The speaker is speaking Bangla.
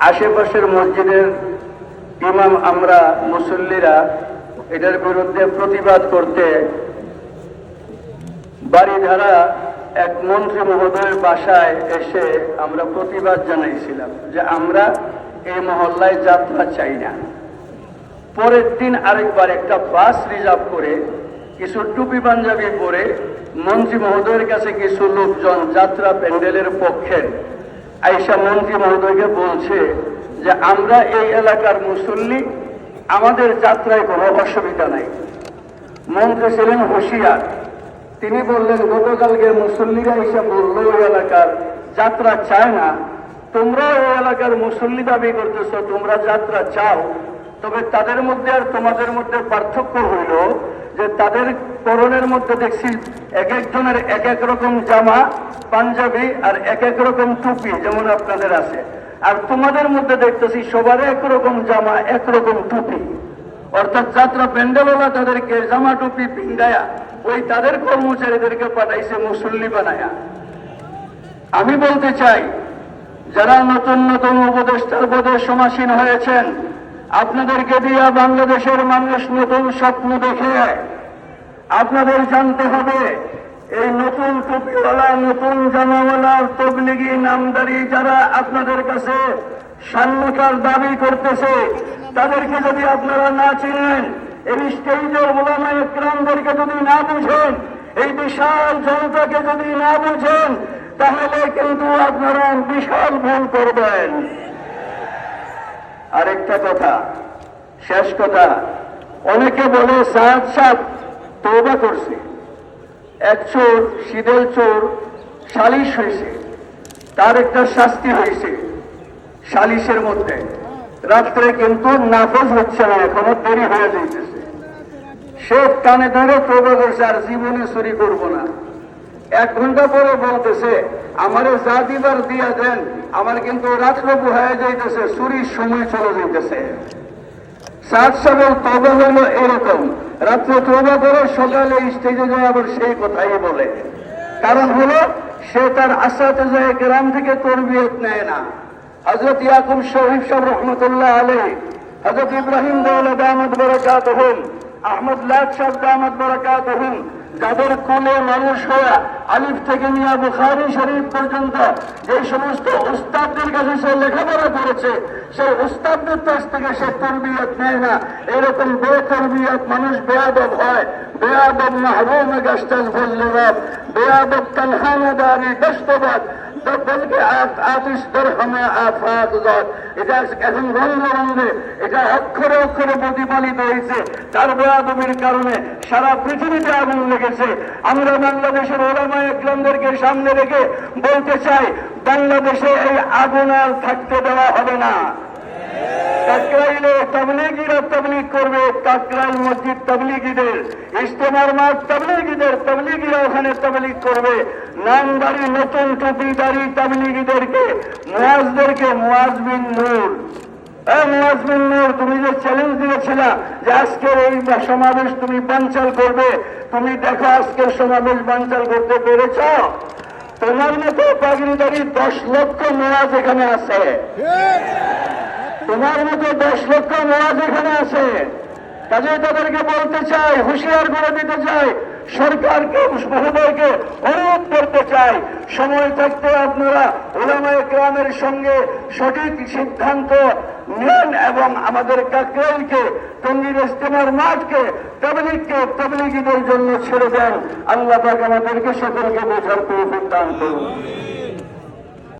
আশেপাশের মসজিদের ইমাম আমরা মুসল্লিরা এটার বিরুদ্ধে প্রতিবাদ করতে বাড়িধারা এক মন্ত্রী মহোদয়ের বাসায় এসে আমরা প্রতিবাদ জানাইছিলাম যে আমরা এই মহল্লায় যাত্রা চাই না। পরের দিন আরেকবার একটা বাস রিজার্ভ করে কিছু টুপি পাঞ্জাবি পরে মন্ত্রী মহোদয়ের কাছে কিছু লোকজন যাত্রা প্যান্ডেলের পক্ষের আইসা মন্ত্রী মহোদয়কে বলছে যে, আমরা এই এলাকার মুসল্লি, আমাদের যাত্রায় কোনো অসুবিধা নাই। মন্ত্রী ছিলেন হুঁশিয়ার। তিনি বললেন, গতকালকে মুসল্লিরা এসে বলল ওই এলাকার যাত্রা চায় না। তোমরা ওই এলাকার মুসল্লি দাবি করতেছ, তোমরা যাত্রা চাও। তবে তাদের মধ্যে আর তোমাদের মধ্যে পার্থক্য হইল যে, তাদের করণের মধ্যে দেখছি এক একজনের এক এক রকম জামা, পাঞ্জাবি আর এক এক রকম টুপি যেমন আপনাদের আছে। আর তোমাদের মধ্যে দেখতেছি সবার একরকম জামা একরকম টুপি। অর্থাৎ যাত্রা প্যান্ডেলওয়ালা তাদেরকে জামা, টুপি পিন্ডায়া ওই তাদের কর্মচারীদেরকে পাঠাইছে, মুসল্লি বানায়া। আমি বলতে চাই, যারা নতুন নতুন উপদেষ্টার পদে সমাসীন হয়েছেন, আপনাদেরকে দিয়া বাংলাদেশের মানুষ নতুন স্বপ্ন দেখে আপনাদের জানতে হবে, এই নতুন টুপিওয়ালা, নতুন জামাওয়ালা, তবলিগি নামদারি যারা আপনাদের কাছে সান্যতার দাবি করতেছে, তাদেরকে যদি আপনারা না চিনেন, এই স্টেজের ওলামা যদি না বুঝেন, এই বিশাল জনতাকে যদি না বুঝেন, তাহলে কিন্তু আপনারা বিশাল ভুল করবেন। আরেকটা কথা, শেষ কথা, অনেকে বলে সাত সাত তৌবা করছে। এক চোর, শীতল চোর, সালিশ হয়েছে। তার একটা শাস্তি হয়েছে সালিশের মধ্যে। রাত্রে কিন্তু নাফজ হচ্ছে না, এখনও দেরি হয়ে যাইতেছে। সে কানে ধরে তৌবা করছে, আর জীবনে চুরি করব না। এক ঘণ্টা পরে বলতেছে, আমারে যা দিবার দিয়া দেন, আমার কিন্তু রাত্র হয়ে যাইতেছে, চুরির সময় চলে যাইতেছে। সাত সাবের তবা হলো এরকম। রাত্রে তবা করে সকালে স্টেজে যায়, আবার সেই কথাই বলে। কারণ হলো, সে তার আশাতে যায়, গ্রাম থেকে তরবিয়ত নেয় না। হজরত ইয়াকুব শরীফ সব রহমতুল্লাহ আলী হজরত ইব্রাহিম দৌলত দামদ বরকাত হুম আহমদ লাদ সব দামদ বরকাত হুম যাদের কোলে মানুষ হওয়া আলিফ থেকে নিয়ে বুখারি শরীফ পর্যন্ত যে সমস্ত উস্তাদদের কাছে সে লেখাপড়া করেছে, সেই উস্তাদদের কাছ থেকে সে তরবিয়ত নেয় না। এরকম বেতরবিয়ত মানুষ বেয়াদব হয়। বেয়াদব মাহরুম গাছটাস বলল, রব, বেয়াদব কানহানাদারি দস্তবাদ। বলকে আতিস দরহামে আফাত এটা এখন রঙে রঙে এটা অক্ষরে অক্ষরে প্রতিপালিত হয়েছে তার বেয়াদবির কারণে সারা পৃথিবীতে আগুন লেগেছে। আমরা বাংলাদেশের ওলামা একজনদেরকে সামনে রেখে বলতে চাই, বাংলাদেশে এই আগুন আর থাকতে দেওয়া হবে না। কাকরাইলে তবলিগিদের ইস্তেমার মাঠ তবলিগিদের, তবলিগিরা ওখানে তবলিগ করবে। নামদারি নতুন টুপিদারি তবলিগিদেরকে মুয়াজদেরকে মুয়াজবিন নূর। তুমি যে চ্যালেঞ্জ দিয়েছিল যে আজকের এই সমাবেশ তুমি বানচাল করবে, তুমি দেখো আজকের সমাবেশ বানচাল করতে পেরেছ? তোমার মতো পাগড়িদারি দশ লক্ষ মেয়াজ এখানে আছে। তোমার মতো দশ লক্ষ মেয়াজ এখানে আছে। কাজে তাদেরকে বলতে চাই, হুঁশিয়ার করে দিতে চাই সরকারকে মহোদয়কে অনুরোধ করতে চাই। সময় থাকতে আপনারা ওলামায় গ্রামের সঙ্গে সঠিক সিদ্ধান্ত নেন এবং আমাদের কাকরাইলকে টঙ্গির ইস্তেমার মাঠকে, তবলিগকে, তবলিগীদের জন্য ছেড়ে দেন। আল্লাহ আমাদেরকে সকলকে বোঝার দান করুন।